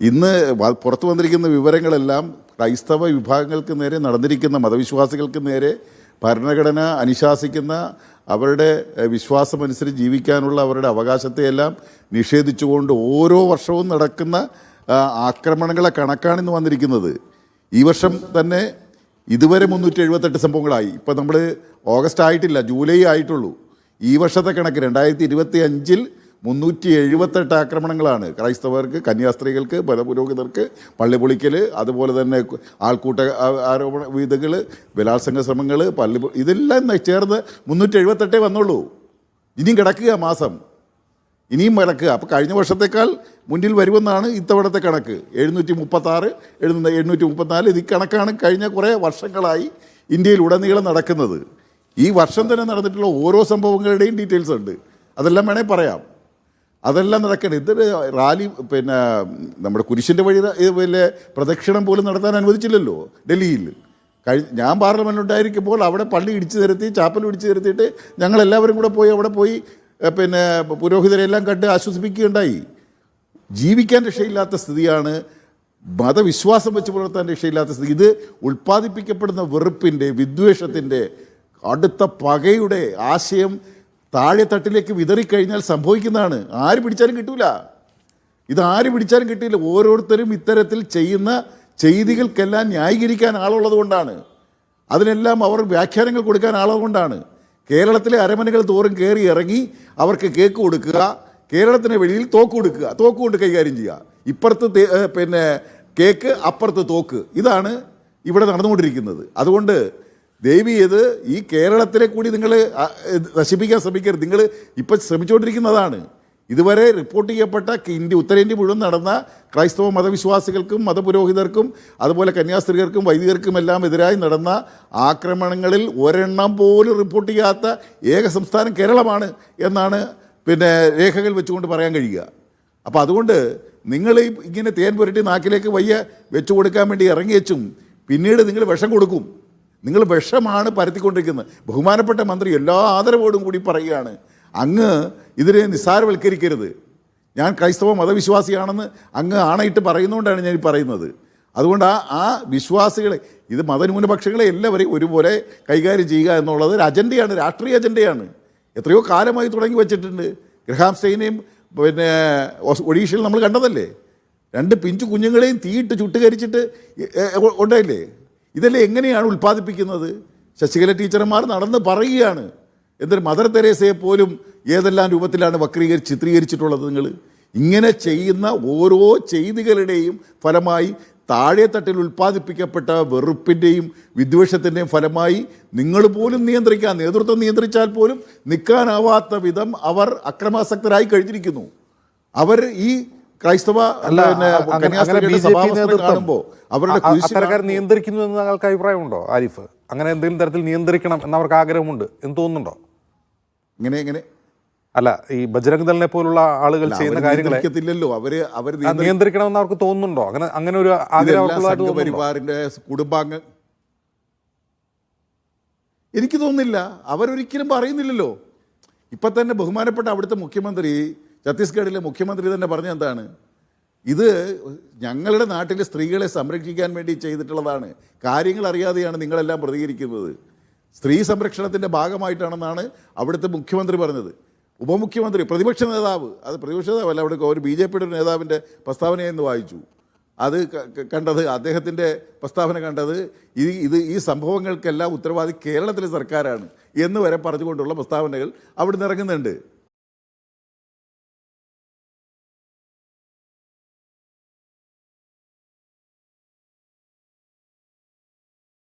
ഇന്ന് പുറത്തു വന്നിരിക്കുന്ന വിവരങ്ങളെല്ലാം ക്രൈസ്തവ വിഭാഗങ്ങൾക്ക് നേരെ നടന്നിരിക്കുന്ന മതവിശ്വാസികൾക്ക് നേരെ ഭരണഘടന അനുശാസിക്കുന്ന അവരുടെ വിശ്വാസമനുസരിച്ച് ജീവിക്കാനുള്ള അവരുടെ അവകാശത്തെയെല്ലാം നിഷേധിച്ചുകൊണ്ട് ഓരോ വർഷവും നടക്കുന്ന ആക്രമണങ്ങളെ കണക്കാണ് ഇന്ന് വന്നിരിക്കുന്നത്. ഈ വർഷം തന്നെ ഇതുവരെ മുന്നൂറ്റി എഴുപത്തെട്ട് സംഭവങ്ങളായി. ഇപ്പം നമ്മൾ ഓഗസ്റ്റ് ആയിട്ടില്ല ജൂലൈ ആയിട്ടുള്ളൂ. ഈ വർഷത്തെ കണക്ക് രണ്ടായിരത്തി ഇരുപത്തി അഞ്ചിൽ മുന്നൂറ്റി എഴുപത്തെട്ട് ആക്രമണങ്ങളാണ്. ക്രൈസ്തവർക്ക് കന്യാസ്ത്രീകൾക്ക് ബലപുരോഹിതർക്ക് പള്ളി പൊളിക്കൽ അതുപോലെ തന്നെ ആൾക്കൂട്ട ആരോപണ വിധകൾ ബലാത്സംഗ ശ്രമങ്ങൾ പള്ളി ഇതെല്ലാം ചേർന്ന് മുന്നൂറ്റി എഴുപത്തെട്ടേ വന്നുള്ളൂ. ഇനിയും കിടക്കുക മാസം. ഇനിയും കിടക്കുക അപ്പോൾ കഴിഞ്ഞ വർഷത്തേക്കാൾ മുന്നിൽ വരുമെന്നാണ് ഇത്തവണത്തെ കണക്ക്. എഴുന്നൂറ്റി മുപ്പത്താറ് എഴുന്ന എണ്ണൂറ്റി മുപ്പത്തിനാല് ഇത് കണക്കാണ് കഴിഞ്ഞ കുറേ വർഷങ്ങളായി ഇന്ത്യയിൽ ഉടനീളം നടക്കുന്നത്. ഈ വർഷം തന്നെ നടന്നിട്ടുള്ള ഓരോ സംഭവങ്ങളുടെയും ഡീറ്റെയിൽസ് ഉണ്ട്. അതെല്ലാം വേണേൽ പറയാം. അതെല്ലാം നടക്കണം ഇതൊരു റാലി പിന്നെ നമ്മുടെ കുരിശിന്റെ വഴി വലിയ പ്രദക്ഷിണം പോലും നടത്താൻ അനുവദിച്ചില്ലല്ലോ ഡൽഹിയിൽ. കഴി ഞാൻ പാർലമെന്റുണ്ടായിരിക്കുമ്പോൾ അവിടെ പള്ളി ഇടിച്ചു നിരത്തി ചാപ്പൽ ഇടിച്ചു നിരത്തിയിട്ട് ഞങ്ങളെല്ലാവരും കൂടെ പോയി അവിടെ പോയി പിന്നെ പുരോഹിതരെല്ലാം കണ്ട് ആശ്വസിപ്പിക്കുകയുണ്ടായി. ജീവിക്കാൻ രക്ഷയില്ലാത്ത സ്ഥിതിയാണ് മതവിശ്വാസം വെച്ച് പുലർത്താൻ രക്ഷയില്ലാത്ത സ്ഥിതി. ഇത് ഉൽപ്പാദിപ്പിക്കപ്പെടുന്ന വെറുപ്പിന്റെ വിദ്വേഷത്തിന്റെ അടുത്ത പകയുടെ ആശയം താഴെത്തട്ടിലേക്ക് വിതറിക്കഴിഞ്ഞാൽ സംഭവിക്കുന്നതാണ്. ആര് പിടിച്ചാലും കിട്ടൂല. ഇത് ആര് പിടിച്ചാലും കിട്ടില്ല. ഓരോരുത്തരും ഇത്തരത്തിൽ ചെയ്യുന്ന ചെയ്തികൾക്കെല്ലാം ന്യായീകരിക്കാൻ ആളുള്ളത് കൊണ്ടാണ്. അതിനെല്ലാം അവർ വ്യാഖ്യാനങ്ങൾ കൊടുക്കാൻ ആളുള്ളത് കൊണ്ടാണ്. കേരളത്തിലെ അരമനകൾ തോറും കയറി ഇറങ്ങി അവർക്ക് കേക്ക് കൊടുക്കുക കേരളത്തിന് വെളിയിൽ തോക്ക് കൊടുക്കുക തോക്ക് കൊണ്ട് കൈകാര്യം ചെയ്യുക. ഇപ്പുറത്ത് പിന്നെ കേക്ക് അപ്പുറത്ത് തോക്ക്. ഇതാണ് ഇവിടെ നടന്നുകൊണ്ടിരിക്കുന്നത്. അതുകൊണ്ട് ദേവി ഇത് ഈ കേരളത്തിലെ കൂടി നിങ്ങൾ നശിപ്പിക്കാൻ ശ്രമിക്കരുത്. നിങ്ങൾ ഇപ്പം ശ്രമിച്ചുകൊണ്ടിരിക്കുന്നതാണ്. ഇതുവരെ റിപ്പോർട്ട് ചെയ്യപ്പെട്ട ഇന്ത്യ ഉത്തരേന്ത്യ മുഴുവൻ നടന്ന ക്രൈസ്തവ മതവിശ്വാസികൾക്കും മതപുരോഹിതർക്കും അതുപോലെ കന്യാസ്ത്രീകർക്കും വൈദികർക്കും എല്ലാം എതിരായി നടന്ന ആക്രമണങ്ങളിൽ ഒരെണ്ണം പോലും റിപ്പോർട്ട് ചെയ്യാത്ത ഏക സംസ്ഥാനം കേരളമാണ് എന്നാണ് പിന്നെ രേഖകൾ വെച്ചുകൊണ്ട് പറയാൻ കഴിയുക. അപ്പോൾ അതുകൊണ്ട് നിങ്ങൾ ഇങ്ങനെ തേൻ പുരട്ടി നാക്കിലേക്ക് വയ്യ വെച്ചു കൊടുക്കാൻ വേണ്ടി ഇറങ്ങി വെച്ചും പിന്നീട് നിങ്ങൾ വിഷം കൊടുക്കും. നിങ്ങൾ വിഷമാണ് പരത്തിക്കൊണ്ടിരിക്കുന്നത്. ബഹുമാനപ്പെട്ട മന്ത്രി എല്ലാ ആദരവോടും കൂടി പറയുകയാണ്. അങ്ങ് ഇതിനെ നിസ്സാരവൽക്കരിക്കരുത്. ഞാൻ ക്രൈസ്തവ മതവിശ്വാസിയാണെന്ന് അങ്ങ് ആണയിട്ട് പറയുന്നതുകൊണ്ടാണ് ഞാൻ പറയുന്നത്. അതുകൊണ്ട് ആ ആ വിശ്വാസികളെ ഇത് മതന്യൂനപക്ഷങ്ങളെ എല്ലാവരെയും ഒരുപോലെ കൈകാര്യം ചെയ്യുക എന്നുള്ളത് ഒരു അജണ്ടയാണ് രാഷ്ട്രീയ അജണ്ടയാണ്. എത്രയോ കാലമായി തുടങ്ങി വച്ചിട്ടുണ്ട്. ഗ്രഹാം സ്റ്റെയിനെയും പിന്നെ ഒഡീഷയിൽ നമ്മൾ കണ്ടതല്ലേ? രണ്ട് പിഞ്ചു കുഞ്ഞുങ്ങളെയും തീയിട്ട് ചുട്ടുകരിച്ചിട്ട് ഉണ്ടായില്ലേ? ഇതെല്ലാം എങ്ങനെയാണ് ഉൽപ്പാദിപ്പിക്കുന്നത്? ശശികല ടീച്ചർമാർ നടന്ന് പറയുകയാണ്. എന്തൊരു മദർ തെരേസയെ പോലും ഏതെല്ലാം രൂപത്തിലാണ് വക്രീകരിച്ച് ചിത്രീകരിച്ചിട്ടുള്ളത് നിങ്ങൾ? ഇങ്ങനെ ചെയ്യുന്ന ഓരോ ചെയ്തികളുടെയും ഫലമായി താഴെ തട്ടിൽ ഉൽപ്പാദിപ്പിക്കപ്പെട്ട വെറുപ്പിന്റെയും വിദ്വേഷത്തിന്റെയും ഫലമായി നിങ്ങൾ പോലും നിയന്ത്രിക്കാൻ നേതൃത്വം നിയന്ത്രിച്ചാൽ പോലും നിൽക്കാനാവാത്ത വിധം അവർ അക്രമാസക്തരായി കഴിഞ്ഞിരിക്കുന്നു. അവർ ഈ ക്രൈസ്തവ അല്ല കാണുമ്പോൾ അവരുടെ അത്തരക്കാർ നിയന്ത്രിക്കുന്നു എന്ന് താങ്കൾക്ക് അഭിപ്രായമുണ്ടോ ആരിഫ്? അങ്ങനെ എന്തെങ്കിലും തരത്തിൽ നിയന്ത്രിക്കണം എന്ന് അവർക്ക് ആഗ്രഹമുണ്ട് എന്ന് തോന്നുന്നുണ്ടോ? ഇങ്ങനെ ഇങ്ങനെ. അല്ല ഈ ബജരംഗ് ദളിനെ പോലുള്ള ആളുകൾ ചെയ്യുന്ന കാര്യങ്ങളില്ലല്ലോ അവർ അവർ നിയന്ത്രിക്കണമെന്ന് അവർക്ക് തോന്നുന്നുണ്ടോ? അങ്ങനെ അങ്ങനെ ഒരു ആഗ്രഹം കുടുംബാംഗ എനിക്ക് തോന്നുന്നില്ല. അവരൊരിക്കലും പറയുന്നില്ലല്ലോ. ഇപ്പൊ തന്നെ ബഹുമാനപ്പെട്ട അവിടുത്തെ മുഖ്യമന്ത്രി ഛത്തീസ്ഗഡിലെ മുഖ്യമന്ത്രി തന്നെ പറഞ്ഞ എന്താണ്? ഇത് ഞങ്ങളുടെ നാട്ടിലെ സ്ത്രീകളെ സംരക്ഷിക്കാൻ വേണ്ടി ചെയ്തിട്ടുള്ളതാണ്. കാര്യങ്ങൾ അറിയാതെയാണ് നിങ്ങളെല്ലാം പ്രതികരിക്കുന്നത്. സ്ത്രീ സംരക്ഷണത്തിന്റെ ഭാഗമായിട്ടാണെന്നാണ് അവിടുത്തെ മുഖ്യമന്ത്രി പറഞ്ഞത്. ഉപമുഖ്യമന്ത്രി പ്രതിപക്ഷ നേതാവ് അത് പ്രതിപക്ഷ നേതാവല്ല അവിടെ ഒരു ബി ജെ പിയുടെ ഒരു നേതാവിന്റെ പ്രസ്താവനയെന്ന് വായിച്ചു. അത് കണ്ടത് അദ്ദേഹത്തിന്റെ പ്രസ്താവന കണ്ടത് ഈ ഇത് ഈ സംഭവങ്ങൾക്കെല്ലാം ഉത്തരവാദി കേരളത്തിലെ സർക്കാരാണ് എന്ന് വരെ പറഞ്ഞുകൊണ്ടുള്ള പ്രസ്താവനകൾ അവിടുന്ന് ഇറങ്ങുന്നുണ്ട്.